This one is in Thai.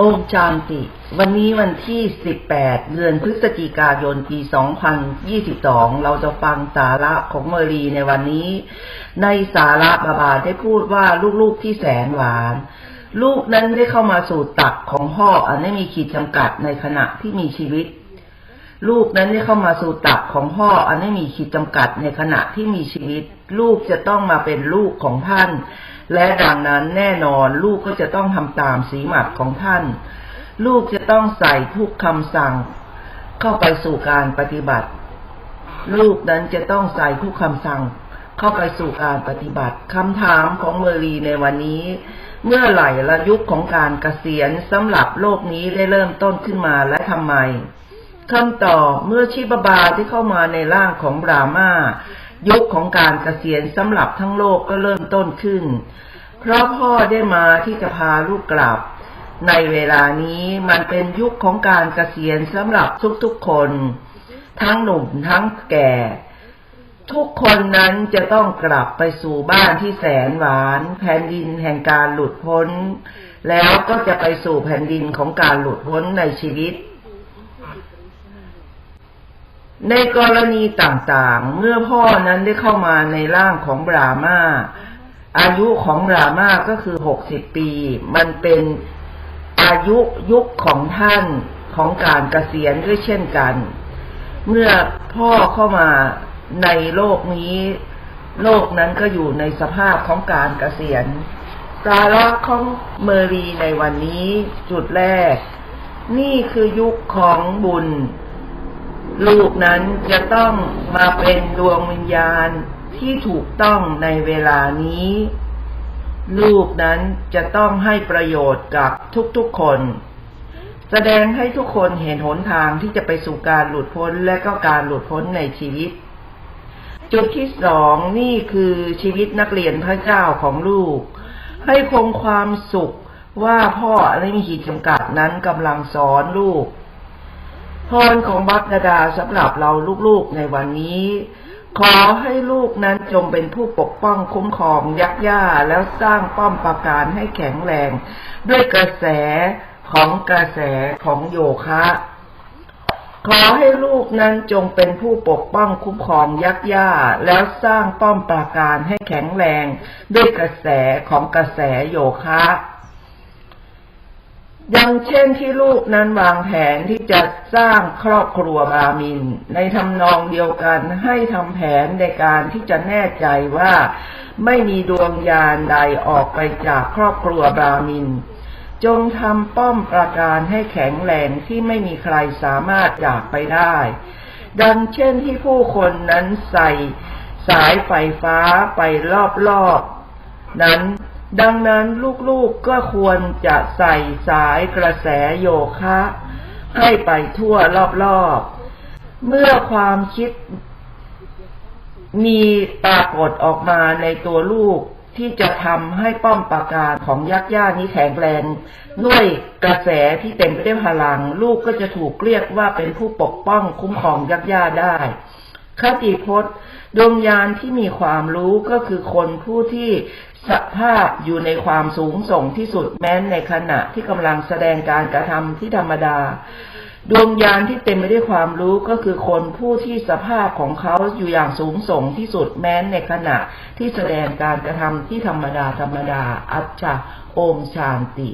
องค์จานติ วันนี้วันที่ 18 เดือนพฤศจิกายน ปี 2022 เราจะฟังสาระของเมรีในวันนี้ ในสาระบาบาได้พูดว่าลูกๆที่แสนหวาน ลูกนั้นได้เข้ามาสู่ตักของพ่ออันไม่มีขีดจำกัดในขณะที่มีชีวิต ลูกนั้นได้เข้ามาสู่ตักของพ่ออันไม่มีขีดจำกัดในขณะที่มีชีวิต ลูกจะต้องมาเป็นลูกของท่าน และดังนั้นแน่นอนลูกก็จะต้องทำตามสีหมัดของท่าน ลูกจะต้องใส่ทุกคำสั่ง เข้าไปสู่การปฏิบัติ ลูกนั้นจะต้องใส่ทุกคำสั่ง เข้าไปสู่การปฏิบัติคำถามของเมอรีในวันนี้เมื่อไหร่ละยุคของการเกษียณสำหรับโลกนี้ได้เริ่มต้นขึ้นมาและทำไม คำต่อเมื่อชิบาบาที่เข้ามาในร่างของบรามายุคของการเกษียณสำหรับทั้งโลกก็เริ่มต้นขึ้น เพราะพ่อได้มาที่จะพาลูกกลับ ในเวลานี้มันเป็นยุคของการเกษียณสำหรับทุกๆคน ทั้งหนุ่มทั้งแก่ ทุกคนนั้นจะต้องกลับไปสู่บ้านที่แสนหวาน แผ่นดินแห่งการหลุดพ้น แล้วก็จะไปสู่แผ่นดินของการหลุดพ้นในชีวิต ในกรณีต่างๆ เมื่อพ่อนั้นได้เข้ามาในร่างของบรามาอายุของบรามาก็คือหกสิบปี มันเป็นอายุยุคของท่านของการเกษียณด้วยเช่นกัน เมื่อพ่อเข้ามาในโลกนี้ โลกนั้นก็อยู่ในสภาพของการเกษียณสาระของเมรีในวันนี้จุดแรก นี่คือยุคของบุญ ลูกนั้นจะต้องมาเป็นดวงวิญญาณที่ถูกต้องในเวลานี้ ลูกนั้นจะต้องให้ประโยชน์กับทุกๆคน แสดงให้ทุกคนเห็นหนทางที่จะไปสู่การหลุดพ้นและก็การหลุดพ้นในชีวิต จุดที่สองนี่คือชีวิตนักเรียนพระเจ้าของลูก ให้คงความสุขว่าพ่อไม่มีขีดจำกัดนั้นกำลังสอนลูก พรของบักดาสำหรับเราลูกๆในวันนี้ ขอให้ลูกนั้นจงเป็นผู้ปกป้องคุ้มครองยักย่าแล้วสร้างป้อมปราการให้แข็งแรง ด้วยกระแสของกระแสของโยคะ ขอให้ลูกนั้นจงเป็นผู้ปกป้องคุ้มครองยักย่าแล้วสร้างป้อมปราการให้แข็งแรง ด้วยกระแสของกระแสโยคะ อย่างเช่นที่ลูกนั้นวางแผนที่จะสร้างครอบครัวบรามิน ในทำนองเดียวกันให้ทำแผนในการที่จะแน่ใจว่า ไม่มีดวงยานใดออกไปจากครอบครัวบรามิน จงทำป้อมประการให้แข็งแรงที่ไม่มีใครสามารถจากไปได้ ดังเช่นที่ผู้คนนั้นใส่สายไฟฟ้าไปรอบๆนั้น ดังนั้นลูกๆกก็ควรจะใส่สายกระแสโยคะ ให้ไปทั่วรอบๆ เมื่อความคิดมีปรากฏออกมาในตัวลูกที่จะทำให้ป้อมปราการของยักษ์ย่านี้แข็งแรงด้วยกระแสที่เต็มไปด้วยพลัง ลูกก็จะถูกเรียกว่าเป็นผู้ปกป้องคุ้มครองยักษ์ย่าได้ คติพจน์ ดวงยานที่มีความรู้ก็คือคนผู้ที่สภาพอยู่ในความสูงส่งที่สุดแม้นในขณะที่กำลังแสดงการกระทำที่ธรรมดา ดวงยานที่เต็มไปด้วยความรู้ก็คือคนผู้ที่สภาพของเขาอยู่อย่างสูงส่งที่สุดแม้นในขณะที่แสดงการกระทำที่ธรรมดาธรรมดา อัจฉาโอมชานติ